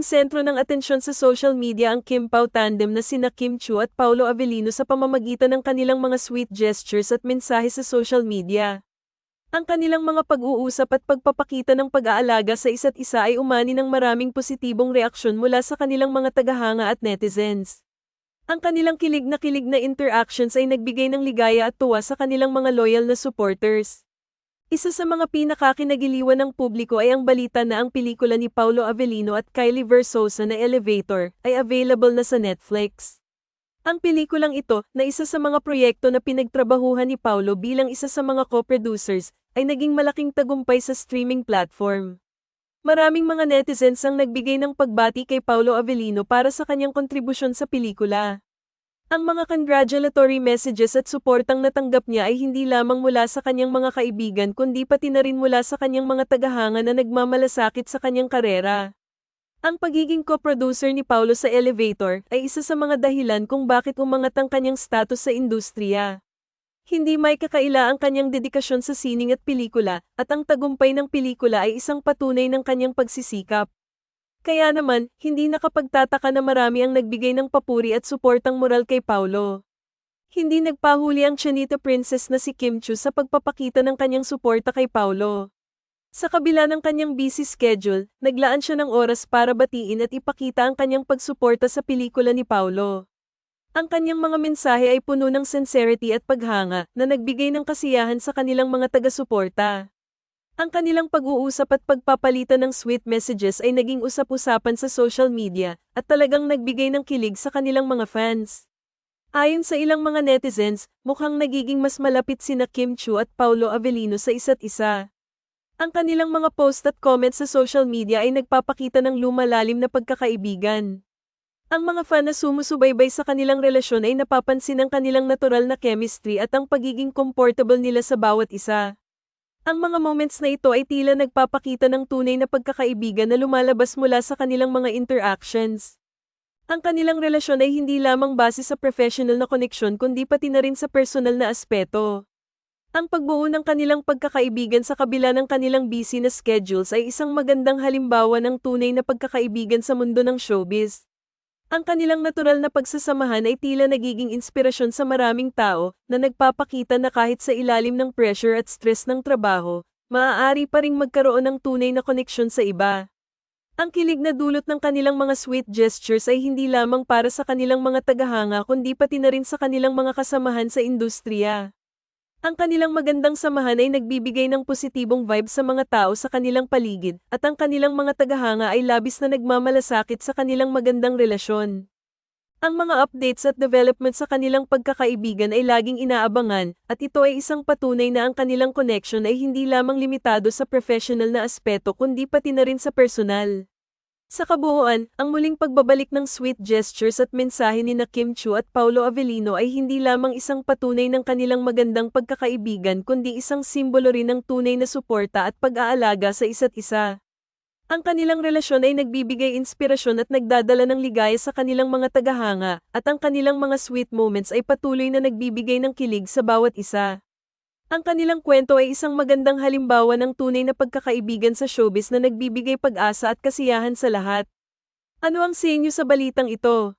sentro ng atensyon sa social media ang Kim Pao tandem na sina Kim Chu at Paulo Avellino sa pamamagitan ng kanilang mga sweet gestures at mensahe sa social media. Ang kanilang mga pag-uusap at pagpapakita ng pag-aalaga sa isa't isa ay umani ng maraming positibong reaksyon mula sa kanilang mga tagahanga at netizens. Ang kanilang kilig na kilig na interactions ay nagbigay ng ligaya at tuwa sa kanilang mga loyal na supporters. Isa sa mga pinakakinagiliwan ng publiko ay ang balita na ang pelikula ni Paulo Avellino at Kylie Versosa na Elevator ay available na sa Netflix. Ang pelikulang ito, na isa sa mga proyekto na pinagtrabahuhan ni Paulo bilang isa sa mga co-producers, ay naging malaking tagumpay sa streaming platform. Maraming mga netizens ang nagbigay ng pagbati kay Paulo Avellino para sa kanyang kontribusyon sa pelikula. Ang mga congratulatory messages at suportang natanggap niya ay hindi lamang mula sa kanyang mga kaibigan kundi pati na rin mula sa kanyang mga tagahanga na nagmamalasakit sa kanyang karera. Ang pagiging co-producer ni Paulo sa Elevator ay isa sa mga dahilan kung bakit umangat ang kanyang status sa industriya. Hindi may kakaila ang kanyang dedikasyon sa sining at pelikula, at ang tagumpay ng pelikula ay isang patunay ng kanyang pagsisikap. Kaya naman, hindi nakapagtataka na marami ang nagbigay ng papuri at suportang moral kay Paulo. Hindi nagpahuli ang Chanita Princess na si Kim Chu sa pagpapakita ng kanyang suporta kay Paulo. Sa kabila ng kanyang busy schedule, naglaan siya ng oras para batiin at ipakita ang kanyang pagsuporta sa pelikula ni Paulo. Ang kanyang mga mensahe ay puno ng sincerity at paghanga na nagbigay ng kasiyahan sa kanilang mga taga-suporta. Ang kanilang pag-uusap at pagpapalitan ng sweet messages ay naging usap-usapan sa social media at talagang nagbigay ng kilig sa kanilang mga fans. Ayon sa ilang mga netizens, mukhang nagiging mas malapit sina Kim Chu at Paulo Avellino sa isa't isa. Ang kanilang mga post at comments sa social media ay nagpapakita ng lumalalim na pagkakaibigan. Ang mga fan na sumusubaybay sa kanilang relasyon ay napapansin ang kanilang natural na chemistry at ang pagiging comfortable nila sa bawat isa. Ang mga moments na ito ay tila nagpapakita ng tunay na pagkakaibigan na lumalabas mula sa kanilang mga interactions. Ang kanilang relasyon ay hindi lamang base sa professional na koneksyon kundi pati na rin sa personal na aspeto. Ang pagbuo ng kanilang pagkakaibigan sa kabila ng kanilang busy na schedules ay isang magandang halimbawa ng tunay na pagkakaibigan sa mundo ng showbiz. Ang kanilang natural na pagsasamahan ay tila nagiging inspirasyon sa maraming tao na nagpapakita na kahit sa ilalim ng pressure at stress ng trabaho, maaari pa ring magkaroon ng tunay na koneksyon sa iba. Ang kilig na dulot ng kanilang mga sweet gestures ay hindi lamang para sa kanilang mga tagahanga kundi pati na rin sa kanilang mga kasamahan sa industriya. Ang kanilang magandang samahan ay nagbibigay ng positibong vibe sa mga tao sa kanilang paligid, at ang kanilang mga tagahanga ay labis na nagmamalasakit sa kanilang magandang relasyon. Ang mga updates at development sa kanilang pagkakaibigan ay laging inaabangan, at ito ay isang patunay na ang kanilang connection ay hindi lamang limitado sa professional na aspeto kundi pati na rin sa personal. Sa kabuuan, ang muling pagbabalik ng sweet gestures at mensahe ni na Kim Chu at Paulo Avellino ay hindi lamang isang patunay ng kanilang magandang pagkakaibigan kundi isang simbolo rin ng tunay na suporta at pag-aalaga sa isa't isa. Ang kanilang relasyon ay nagbibigay inspirasyon at nagdadala ng ligaya sa kanilang mga tagahanga, at ang kanilang mga sweet moments ay patuloy na nagbibigay ng kilig sa bawat isa. Ang kanilang kwento ay isang magandang halimbawa ng tunay na pagkakaibigan sa showbiz na nagbibigay pag-asa at kasiyahan sa lahat. Ano ang sa inyo sa balitang ito?